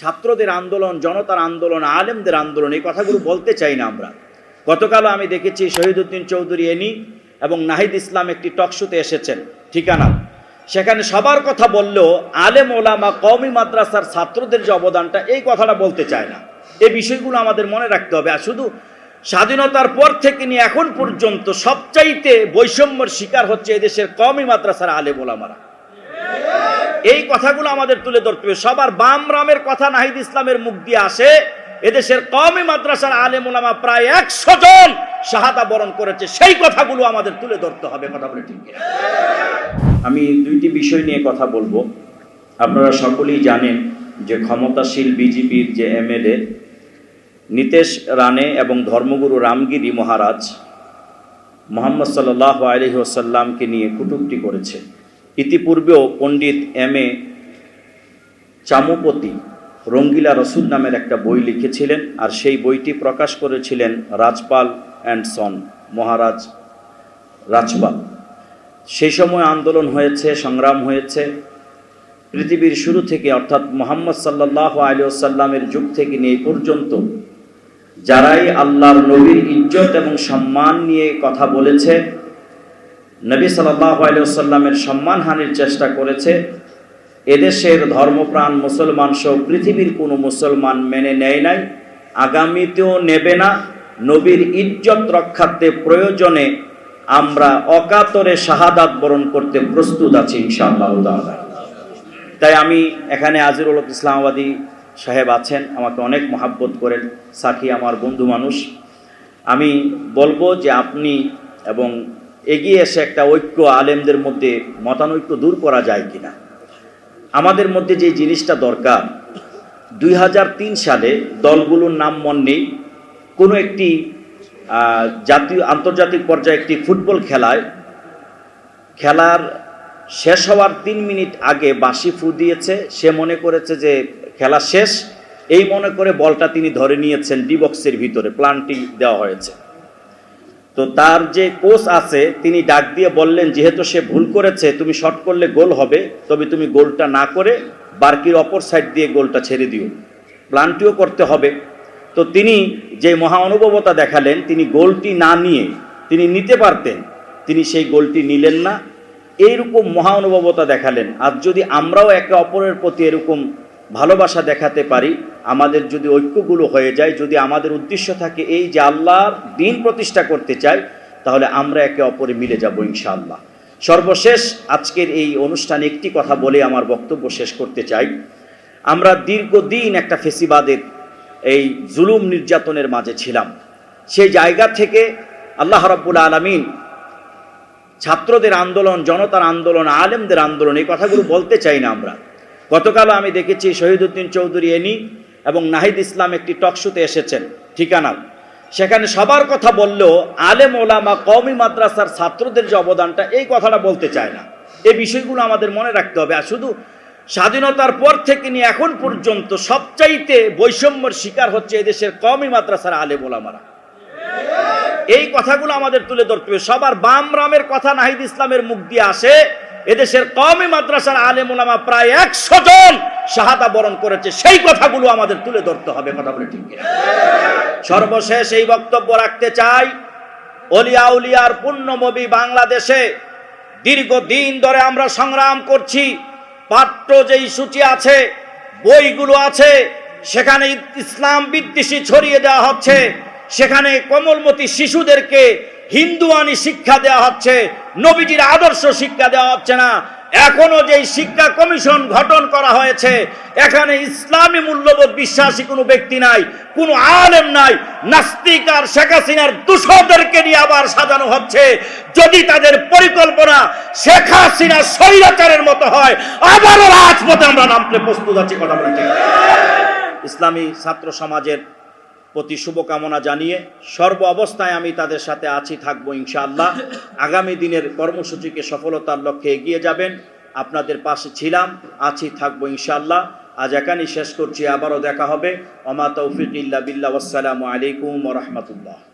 ছাত্রদের আন্দোলন, জনতার আন্দোলন, আলেমদের আন্দোলন, এই কথাগুলো বলতে চাই না আমরা। গতকালও আমি দেখেছি শহীদুদ্দিন চৌধুরী এনি এবং নাহিদ ইসলাম একটি টকশোতে এসেছেন, ঠিকানা। সেখানে সবার কথা বললেও আলেম, ওলামা, কওমি মাদ্রাসার ছাত্রদের যে অবদানটা, এই কথাটা বলতে চায় না। এই বিষয়গুলো আমাদের মনে রাখতে হবে। আর শুধু স্বাধীনতার পর থেকে নিয়ে এখন পর্যন্ত সবচাইতে বৈষম্যর শিকার হচ্ছে এদেশের কওমি মাদ্রাসার আলেম, ওলামারা। এই কথাগুলো আমাদের তুলে ধরতে হবে। সবার বাম রামের কথা নাহিদ ইসলামের মুখ দিয়ে আসে। এদেশের কমই মাদ্রাসার আলেম ওলামা প্রায় একশো জন শাহাদা বরণ করেছে। সেই কথাগুলো আমাদের তুলে ধরতে হবে, কথা বলে ঠিক আমি দুইটি বিষয় নিয়ে কথা বলব। আপনারা সকলেই জানেন যে ক্ষমতাশীল বিজেপির যে এমএলএ নীতেশ রানে এবং ধর্মগুরু রামগিরি মহারাজ মোহাম্মদ সাল্লাহ আলহি ওসাল্লামকে নিয়ে কুটুক্তি করেছে। ইতিপূর্বেও পণ্ডিত এম. এ. চামুপতি রঙ্গিলা রসুল নামের একটা বই লিখেছিলেন আর সেই বইটি প্রকাশ করেছিলেন রাজপাল অ্যান্ড সন, মহারাজ রাজপাল। সেই সময় আন্দোলন হয়েছে, সংগ্রাম হয়েছে। পৃথিবীর শুরু থেকে, অর্থাৎ মোহাম্মদ সাল্লাহ আলী সাল্লামের যুগ থেকে নিয়ে পর্যন্ত, যারাই আল্লাহর নবীর ইজ্জত এবং সম্মান নিয়ে কথা বলেছে নবী সাল্লাহ আলিয়াল্লামের সম্মানহানির চেষ্টা করেছে। এদেশের ধর্মপ্রাণ মুসলমান সহ পৃথিবীর কোনো মুসলমান মেনে নেয় নাই। আগামীতেও নেবে না। নবীর ইজ্জত রক্ষার্থে প্রয়োজনে আমরা অকাতরে শাহাদাত বরণ করতে প্রস্তুত আছি ইনশাআল্লাহ। তাই আমি এখানে আজিরুল ইসলামাবাদী সাহেব আছেন, আমাকে অনেক মহাব্বত করেন, সাথী আমার বন্ধু মানুষ। আমি বলব যে আপনি এবং এগিয়ে এসে একটা ঐক্য আলেমদের মধ্যে মতানৈক্য দূর করা যায় কিনা? আমাদের মধ্যে যে জিনিসটা দরকার, দুই হাজার তিন সালে দলগুলোর নাম মন নেই। কোনো একটি জাতীয়, আন্তর্জাতিক পর্যায়ে একটি ফুটবল খেলায়, খেলার শেষ হওয়ার তিন মিনিট আগে বাঁশি ফু দিয়েছে। সে মনে করেছে যে খেলা শেষ। এই মনে করে বলটা তিনি ধরে নিয়েছেন ডি বক্সের ভিতরে, প্লান্টিং দেওয়া হয়েছে। তো তার যে কোচ আছে, তিনি ডাক দিয়ে বললেন, যেহেতু সে ভুল করেছে, তুমি শট করলে গোল হবে, তবে তুমি গোলটা না করে বার্কির অপর সাইড দিয়ে গোলটা ছেড়ে দিও। প্লান্টিও করতে হবে। তো তিনি যে মহা অনুভবতা দেখালেন, তিনি গোলটি না নিয়ে, তিনি নিতে পারতেন, তিনি সেই গোলটি নিলেন না। এইরকম মহা অনুভবতা দেখালেন। আর যদি আমরাও একে অপরের প্রতি এরকম ভালোবাসা দেখাতে পারি, আমাদের যদি ঐক্যগুলো হয়ে যায়, যদি আমাদের উদ্দেশ্য থাকে এই যে আল্লাহর দিন প্রতিষ্ঠা করতে চাই, তাহলে আমরা একে অপরে মিলে যাব ইনশাআল্লাহ। সর্বশেষ আজকের এই অনুষ্ঠানে একটি কথা বলে আমার বক্তব্য শেষ করতে চাই। আমরা দীর্ঘদিন একটা ফেসিবাদের এই জুলুম নির্যাতনের মাঝে ছিলাম। সেই জায়গা থেকে আল্লাহ রাব্বুল আলমিন ছাত্রদের আন্দোলন, জনতার আন্দোলন, আলেমদের আন্দোলন, এই কথাগুলো বলতে চাই না আমরা। গতকালও আমি দেখেছি শহীদুদ্দিন চৌধুরী এনি এবং নাহিদ ইসলাম একটি টকশুতে এসেছেন ঠিকানা সেখানে সবার কথা বললেও আলেম ওলামা কওমি মাদ্রাসার ছাত্রদের যে অবদানটা, এই কথাটা বলতে চায় না। এই বিষয়গুলো আমাদের মনে রাখতে হবে। আর শুধু স্বাধীনতার পর থেকে নিয়ে এখন পর্যন্ত সবচাইতে বৈষম্যর শিকার হচ্ছে এদেশের কওমি মাদ্রাসার আলেম ওলামারা। এই কথাগুলো আমাদের তুলে ধরতে হবে। সবার বাম রামের কথা নাহিদ ইসলামের মুখ দিয়ে আসে এদেশের কমই মাদ্রাসার আলেম ওলামা প্রায় একশো জন শাহাদা বরণ করেছে। সেই কথাগুলো আমাদের তুলে ধরতে হবে, কথা বলে ঠিক সর্বশেষ এই বক্তব্য রাখতে চাই, অলিয়া উলিয়ার পুণ্যমবী বাংলাদেশে দীর্ঘদিন ধরে আমরা সংগ্রাম করছি। পাঠ্য যেই সূচি আছে, বইগুলো আছে, সেখানে ইসলাম বিদ্বেষী ছড়িয়ে দেওয়া হচ্ছে। সেখানে কোমলমতি শিশুদেরকে হিন্দুয়ানি শিক্ষা দেওয়া হচ্ছে, নবীজির আদর্শ শিক্ষা দেওয়া হচ্ছে না। এখনও যেই শিক্ষা কমিশন গঠন করা হয়েছে, এখানে ইসলামী মূল্যবোধ বিশ্বাসী কোনো ব্যক্তি নাই, কোনো আলেম নাই, নাস্তিক আর শেখ হাসিনার দূষরদেরকে নিয়ে আবার সাজানো হচ্ছে। যদি তাদের পরিকল্পনা শেখ হাসিনা স্বৈরাচারের মতো হয়, আবারও রাজপথে আমরা নামতে প্রস্তুত আছি, কথা বলছি। ইসলামী ছাত্র সমাজের প্রতি শুভকামনা জানিয়ে সর্ব অবস্থায় আমি তাদের সাথে আছি, থাকব ইনশাআল্লাহ। আগামী দিনের কর্মসূচিকে সফলতার লক্ষ্যে এগিয়ে যাবেন। আপনাদের পাশে ছিলাম, আছি, থাকব ইনশাআল্লাহ। আজ এখানেই শেষ করছি, আবারও দেখা হবে। অমা তৌফিক ইল্লা বিল্লা আসসালামু আলাইকুম রহমতুল্লাহ।